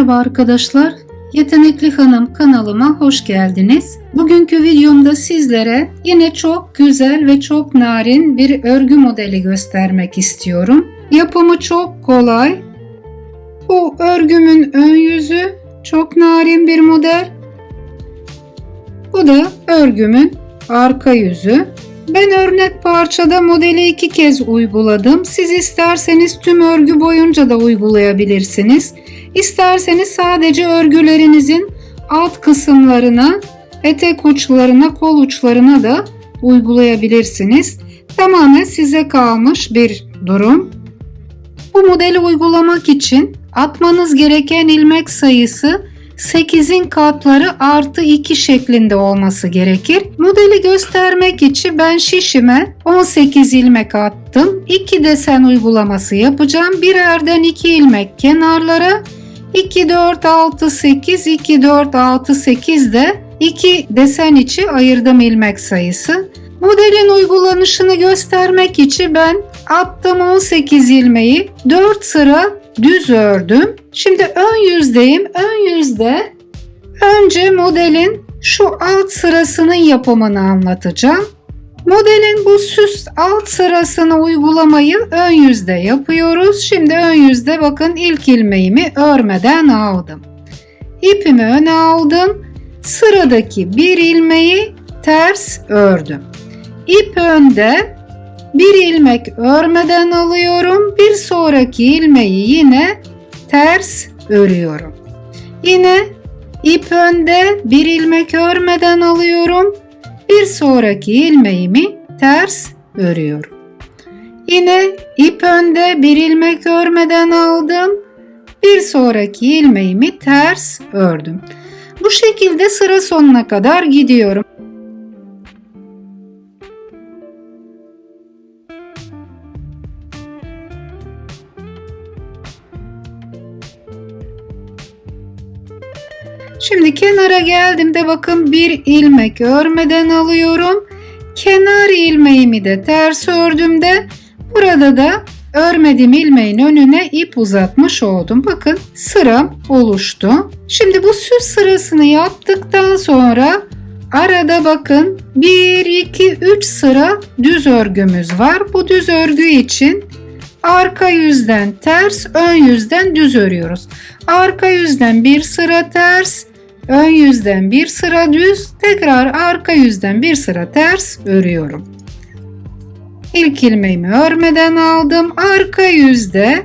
Merhaba arkadaşlar. Yetenekli Hanım kanalıma hoş geldiniz. Bugünkü videomda sizlere yine çok güzel ve çok narin bir örgü modeli göstermek istiyorum. Yapımı çok kolay. Bu örgümün ön yüzü çok narin bir model. Bu da örgümün arka yüzü. Ben örnek parçada modeli iki kez uyguladım. Siz isterseniz tüm örgü boyunca da uygulayabilirsiniz. İsterseniz sadece örgülerinizin alt kısımlarına, etek uçlarına, kol uçlarına da uygulayabilirsiniz. Tamamen size kalmış bir durum. Bu modeli uygulamak için atmanız gereken ilmek sayısı 8'in katları artı 2 şeklinde olması gerekir. Modeli göstermek için ben şişime 18 ilmek attım. 2 desen uygulaması yapacağım. Birerden 2 ilmek kenarlara 2 4 6 8 2 4 6 8 de 2 desen içi ayırdım ilmek sayısı. Modelin uygulanışını göstermek için ben attım 18 ilmeği 4 sıra düz ördüm. Şimdi ön yüzdeyim. Ön yüzde önce modelin şu alt sırasının yapımını anlatacağım. Modelin bu süs alt sırasını uygulamayı ön yüzde yapıyoruz. Şimdi ön yüzde bakın ilk ilmeğimi örmeden aldım. İpimi öne aldım. Sıradaki bir ilmeği ters ördüm. İp önde bir ilmek örmeden alıyorum. Bir sonraki ilmeği yine ters örüyorum. Yine ip önde bir ilmek örmeden alıyorum. Bir sonraki ilmeğimi ters örüyorum. Yine ip önde bir ilmek örmeden aldım. Bir sonraki ilmeğimi ters ördüm. Bu şekilde sıra sonuna kadar gidiyorum. Şimdi kenara geldiğimde bakın bir ilmek örmeden alıyorum. Kenar ilmeğimi de ters ördüğümde burada da örmediğim ilmeğin önüne ip uzatmış oldum. Bakın sıram oluştu. Şimdi bu süs sırasını yaptıktan sonra arada bakın 1 2 3 sıra düz örgümüz var. Bu düz örgü için arka yüzden ters, ön yüzden düz örüyoruz. Arka yüzden bir sıra ters, ön yüzden bir sıra düz, tekrar arka yüzden bir sıra ters örüyorum. İlk ilmeğimi örmeden aldım. Arka yüzde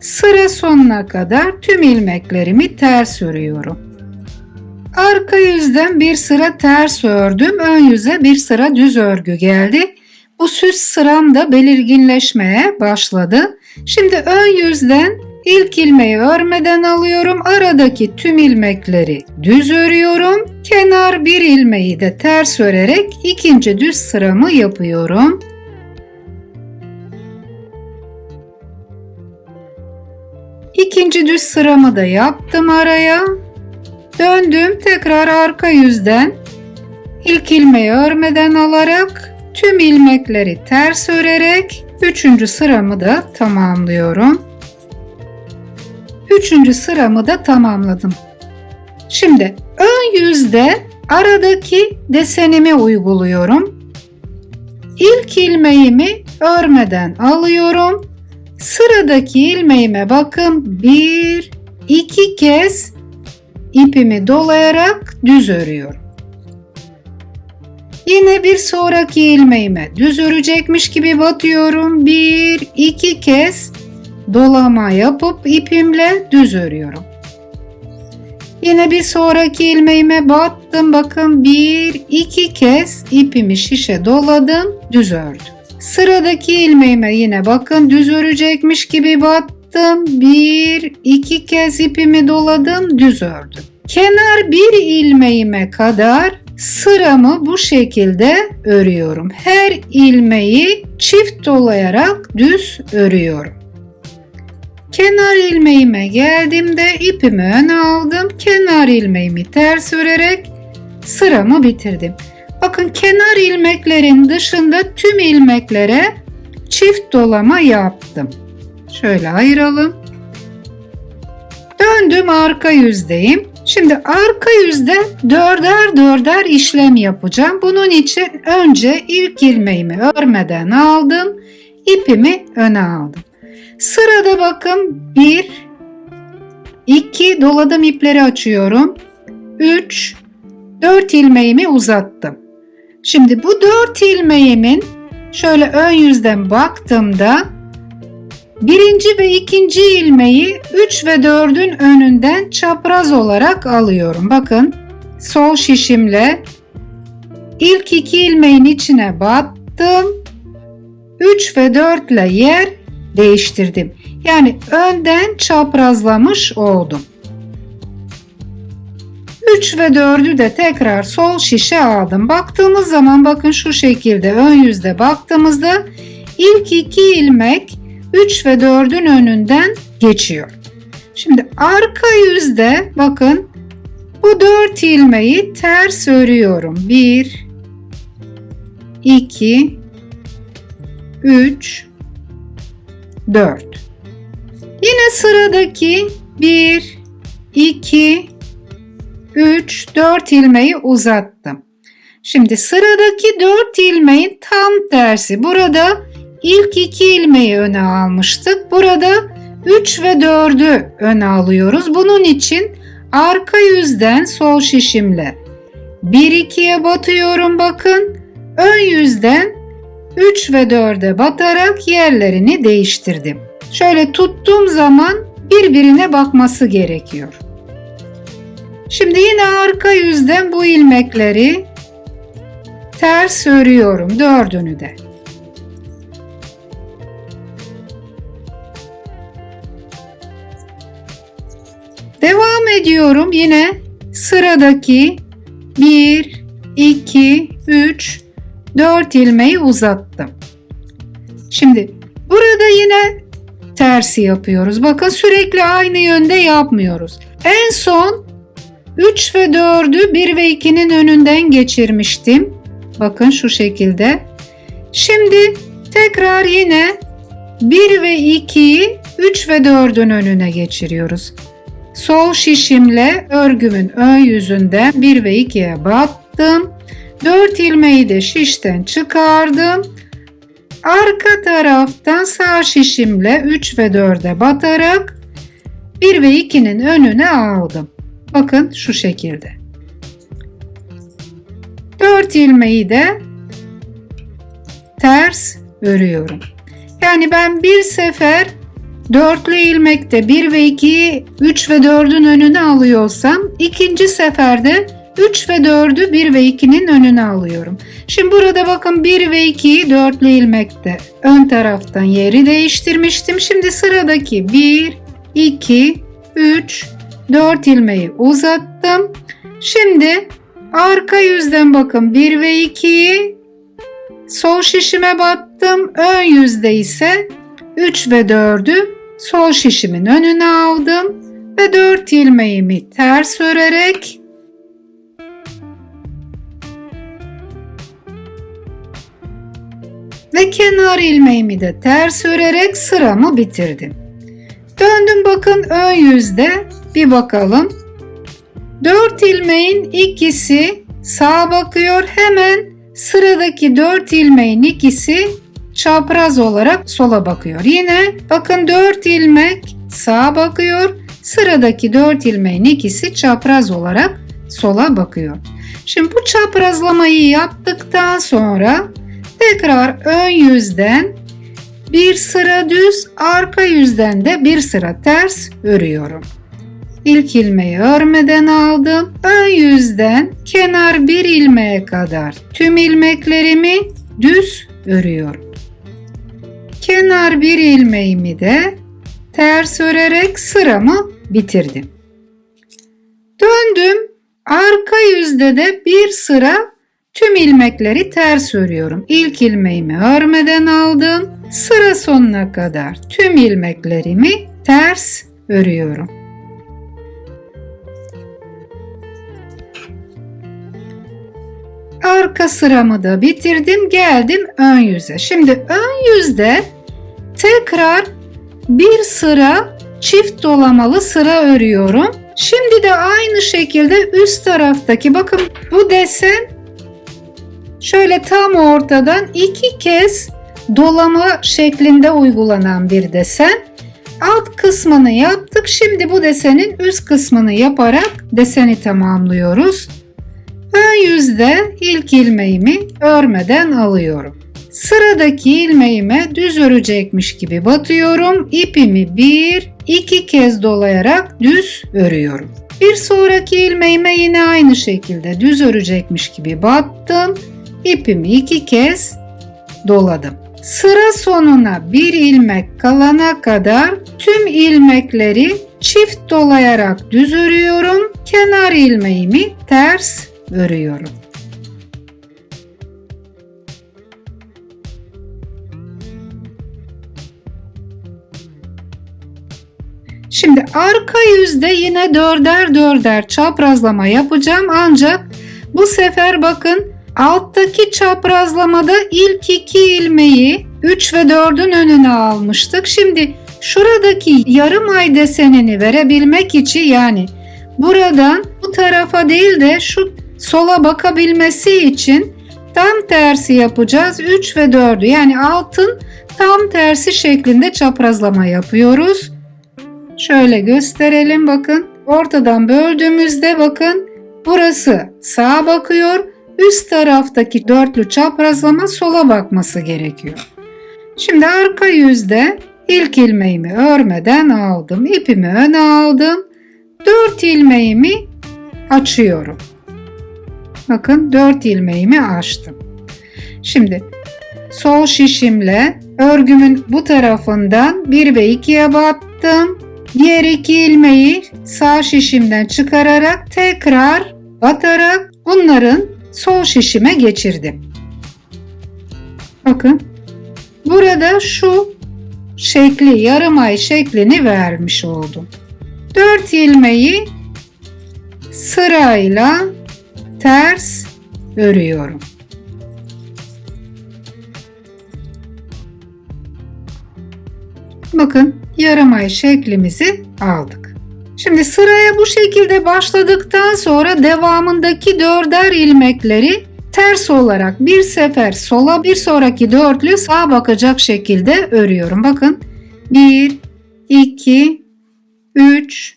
sıra sonuna kadar tüm ilmeklerimi ters örüyorum. Arka yüzden bir sıra ters ördüm. Ön yüze bir sıra düz örgü geldi. Bu süs sıram da belirginleşmeye başladı. Şimdi ön yüzden ilk ilmeği örmeden alıyorum. Aradaki tüm ilmekleri düz örüyorum. Kenar bir ilmeği de ters örerek ikinci düz sıramı yapıyorum. İkinci düz sıramı da yaptım araya. Döndüm tekrar arka yüzden ilk ilmeği örmeden alarak tüm ilmekleri ters örerek üçüncü sıramı da tamamlıyorum. Üçüncü sıramı da tamamladım. Şimdi ön yüzde aradaki desenimi uyguluyorum. İlk ilmeğimi örmeden alıyorum. Sıradaki ilmeğime bakın bir, iki kez ipimi dolayarak düz örüyorum. Yine bir sonraki ilmeğime düz örecekmiş gibi batıyorum. Bir, iki kez dolama yapıp ipimle düz örüyorum. Yine bir sonraki ilmeğime battım. Bakın bir, iki kez ipimi şişe doladım, düz ördüm. Sıradaki ilmeğime yine bakın düz örecekmiş gibi battım. Bir, iki kez ipimi doladım, düz ördüm. Kenar bir ilmeğime kadar sıramı bu şekilde örüyorum. Her ilmeği çift dolayarak düz örüyorum. Kenar ilmeğime geldiğimde ipimi öne aldım. Kenar ilmeğimi ters örerek sıramı bitirdim. Bakın kenar ilmeklerin dışında tüm ilmeklere çift dolama yaptım. Şöyle ayıralım. Döndüm arka yüzdeyim. Şimdi arka yüzde dörder dörder işlem yapacağım. Bunun için önce ilk ilmeğimi örmeden aldım. ipimi öne aldım. Sırada bakın 1 2 doladım ipleri açıyorum. 3 4 ilmeğimi uzattım. Şimdi bu 4 ilmeğimin şöyle ön yüzden baktığımda birinci ve ikinci ilmeği 3 ve 4'ün önünden çapraz olarak alıyorum. Bakın sol şişimle ilk iki ilmeğin içine battım. 3 ve 4 ile yer değiştirdim. Yani önden çaprazlamış oldum. 3 ve 4'ü de tekrar sol şişe aldım. Baktığımız zaman bakın şu şekilde ön yüzde baktığımızda ilk iki ilmek 3 ve 4'ün önünden geçiyor. Şimdi arka yüzde bakın bu 4 ilmeği ters örüyorum. 1 2 3 4 Yine sıradaki 1 2 3 4 ilmeği uzattım. Şimdi sıradaki 4 ilmeğin tam tersi. Burada ilk 2 ilmeği öne almıştık. Burada 3 ve 4'ü öne alıyoruz. Bunun için arka yüzden sol şişimle 1 2'ye batıyorum bakın. Ön yüzden 3 ve 4'e batarak yerlerini değiştirdim. Şöyle tuttuğum zaman birbirine bakması gerekiyor. Şimdi yine arka yüzden bu ilmekleri ters örüyorum dördünü de. Devam ediyorum yine sıradaki 1 2 3 4 ilmeği uzattım. Şimdi burada yine tersi yapıyoruz. Bakın sürekli aynı yönde yapmıyoruz. En son 3 ve 4'ü 1 ve 2'nin önünden geçirmiştim. Bakın şu şekilde. Şimdi tekrar yine 1 ve 2'yi 3 ve 4'ün önüne geçiriyoruz. Sol şişimle örgümün ön yüzünden 1 ve 2'ye battım. 4 ilmeği de şişten çıkardım. Arka taraftan sağ şişimle 3 ve 4'e batarak 1 ve 2'nin önüne aldım. Bakın şu şekilde. 4 ilmeği de ters örüyorum. Yani ben bir sefer dörtlü ilmekte 1 ve 2'yi 3 ve 4'ün önüne alıyorsam ikinci seferde 3 ve 4'ü 1 ve 2'nin önüne alıyorum. Şimdi burada bakın 1 ve 2'yi dörtlü ilmekte ön taraftan yeri değiştirmiştim. Şimdi sıradaki 1, 2, 3, 4 ilmeği uzattım. Şimdi arka yüzden bakın 1 ve 2'yi sol şişime battım. Ön yüzde ise 3 ve 4'ü sol şişimin önüne aldım ve 4 ilmeğimi ters örerek ve kenar ilmeğimi de ters örerek sıramı bitirdim. Döndüm bakın ön yüzde bir bakalım. 4 ilmeğin ikisi sağa bakıyor. Hemen sıradaki 4 ilmeğin ikisi çapraz olarak sola bakıyor. Yine bakın 4 ilmek sağa bakıyor. Sıradaki 4 ilmeğin ikisi çapraz olarak sola bakıyor. Şimdi bu çaprazlamayı yaptıktan sonra tekrar ön yüzden bir sıra düz, arka yüzden de bir sıra ters örüyorum. İlk ilmeği örmeden aldım. Ön yüzden kenar bir ilmeğe kadar tüm ilmeklerimi düz örüyorum. Kenar bir ilmeğimi de ters örerek sıramı bitirdim. Döndüm. Arka yüzde de bir sıra tüm ilmekleri ters örüyorum. İlk ilmeğimi örmeden aldım. Sıra sonuna kadar tüm ilmeklerimi ters örüyorum. Arka sıramı da bitirdim. Geldim ön yüze. Şimdi ön yüzde tekrar bir sıra çift dolamalı sıra örüyorum. Şimdi de aynı şekilde üst taraftaki bakın bu desen şöyle tam ortadan iki kez dolama şeklinde uygulanan bir desen. Alt kısmını yaptık. Şimdi bu desenin üst kısmını yaparak deseni tamamlıyoruz. Ön yüzde ilk ilmeğimi örmeden alıyorum. Sıradaki ilmeğime düz örecekmiş gibi batıyorum. İpimi bir, iki kez dolayarak düz örüyorum. Bir sonraki ilmeğime yine aynı şekilde düz örecekmiş gibi battım. İpimi iki kez doladım. Sıra sonuna bir ilmek kalana kadar tüm ilmekleri çift dolayarak düz örüyorum. Kenar ilmeğimi ters örüyorum. Şimdi arka yüzde yine dörder dörder çaprazlama yapacağım ancak bu sefer bakın alttaki çaprazlamada ilk iki ilmeği 3 ve 4'ün önüne almıştık. Şimdi şuradaki yarım ay desenini verebilmek için yani buradan bu tarafa değil de şu sola bakabilmesi için tam tersi yapacağız. 3 ve 4'ü yani altın tam tersi şeklinde çaprazlama yapıyoruz. Şöyle gösterelim bakın. Ortadan böldüğümüzde bakın burası sağa bakıyor. Üst taraftaki dörtlü çaprazlama sola bakması gerekiyor. Şimdi arka yüzde ilk ilmeğimi örmeden aldım. İpimi öne aldım. Dört ilmeğimi açıyorum. Bakın dört ilmeğimi açtım. Şimdi sol şişimle örgümün bu tarafından 1 ve 2'ye battım. Diğer iki ilmeği sağ şişimden çıkararak tekrar batarak bunların sol şişime geçirdim. Bakın burada şu şekli yarım ay şeklini vermiş oldum. 4 ilmeği sırayla ters örüyorum. Bakın yarım ay şeklimizi aldık. Şimdi sıraya bu şekilde başladıktan sonra devamındaki dörder ilmekleri ters olarak bir sefer sola bir sonraki dörtlü sağa bakacak şekilde örüyorum. Bakın 1, 2, 3,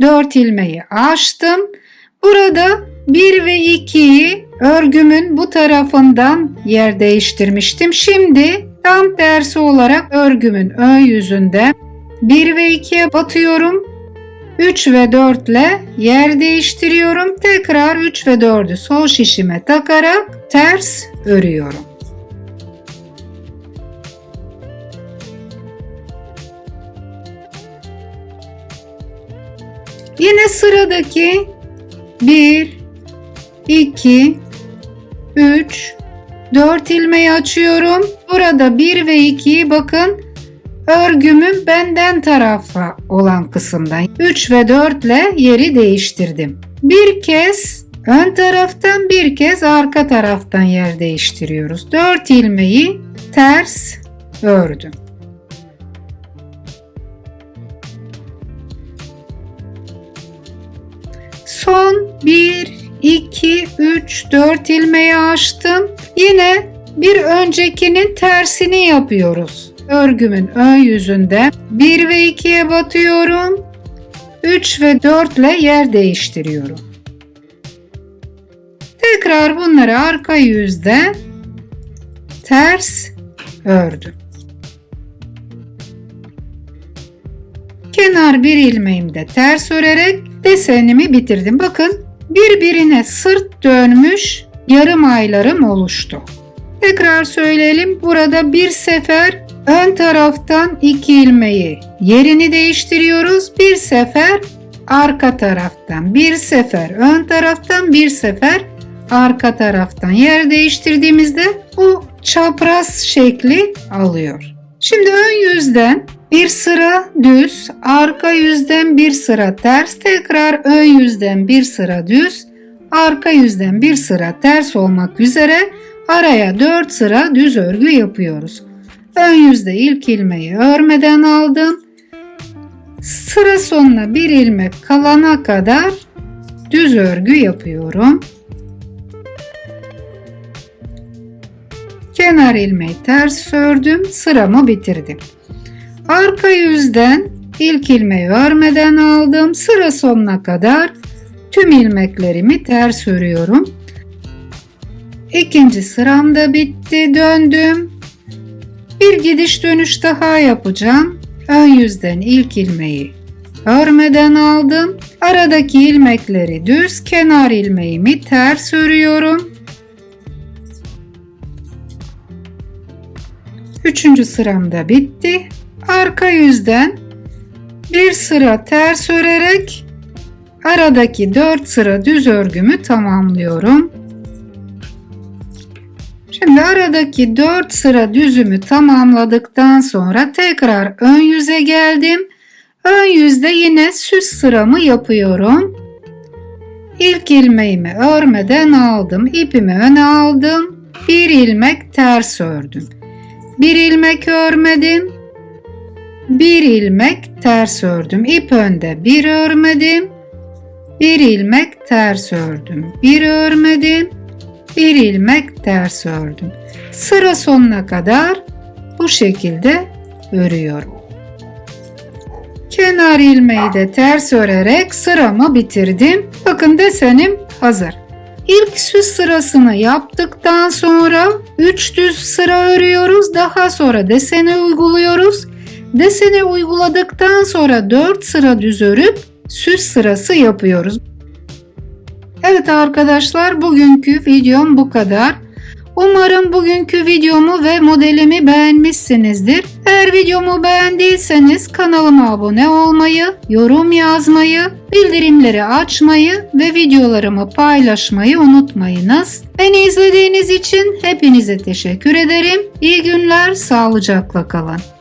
4 ilmeği açtım. Burada 1 ve 2'yi örgümün bu tarafından yer değiştirmiştim. Şimdi tam tersi olarak örgümün ön yüzünde 1 ve 2'ye batıyorum. 3 ve 4 ile yer değiştiriyorum. Tekrar 3 ve 4'ü sol şişime takarak ters örüyorum. Yine sıradaki 1 2 3 4 ilmeği açıyorum. Burada 1 ve 2'yi bakın örgümün benden tarafa olan kısımdan 3 ve 4 ile yeri değiştirdim. Bir kez ön taraftan bir kez arka taraftan yer değiştiriyoruz. 4 ilmeği ters ördüm. Son 1 2 3 4 ilmeği açtım. Yine bir öncekinin tersini yapıyoruz örgümün ön yüzünde 1 ve 2'ye batıyorum. 3 ve 4 ile yer değiştiriyorum. Tekrar bunları arka yüzde ters ördüm. Kenar bir ilmeğimde ters örerek desenimi bitirdim. Bakın birbirine sırt dönmüş yarım aylarım oluştu. Tekrar söyleyelim. Burada bir sefer Ön taraftan iki ilmeği yerini değiştiriyoruz. Bir sefer arka taraftan, bir sefer ön taraftan, bir sefer arka taraftan yer değiştirdiğimizde bu çapraz şekli alıyor. Şimdi ön yüzden bir sıra düz, arka yüzden bir sıra ters, tekrar ön yüzden bir sıra düz, arka yüzden bir sıra ters olmak üzere araya 4 sıra düz örgü yapıyoruz. Ön yüzde ilk ilmeği örmeden aldım. sıra sonuna bir ilmek kalana kadar düz örgü yapıyorum. Kenar ilmeği ters ördüm, sıramı bitirdim. Arka yüzden ilk ilmeği örmeden aldım. Sıra sonuna kadar tüm ilmeklerimi ters örüyorum. İkinci sıram da bitti. Döndüm. Bir gidiş dönüş daha yapacağım. Ön yüzden ilk ilmeği örmeden aldım. Aradaki ilmekleri düz, kenar ilmeğimi ters örüyorum. Üçüncü sıram da bitti. Arka yüzden bir sıra ters örerek aradaki 4 sıra düz örgümü tamamlıyorum. Şimdi aradaki 4 sıra düzümü tamamladıktan sonra tekrar ön yüze geldim. Ön yüzde yine süs sıramı yapıyorum. İlk ilmeğimi örmeden aldım. ipimi öne aldım. Bir ilmek ters ördüm. Bir ilmek örmedim. Bir ilmek ters ördüm. İp önde bir örmedim. Bir ilmek ters ördüm. Bir örmedim. Bir ilmek ters ördüm. Sıra sonuna kadar bu şekilde örüyorum. Kenar ilmeği de ters örerek sıramı bitirdim. Bakın desenim hazır. İlk süs sırasını yaptıktan sonra 3 düz sıra örüyoruz. Daha sonra deseni uyguluyoruz. Deseni uyguladıktan sonra 4 sıra düz örüp süs sırası yapıyoruz. Evet arkadaşlar bugünkü videom bu kadar. Umarım bugünkü videomu ve modelimi beğenmişsinizdir. Eğer videomu beğendiyseniz kanalıma abone olmayı, yorum yazmayı, bildirimleri açmayı ve videolarımı paylaşmayı unutmayınız. Beni izlediğiniz için hepinize teşekkür ederim. İyi günler, sağlıcakla kalın.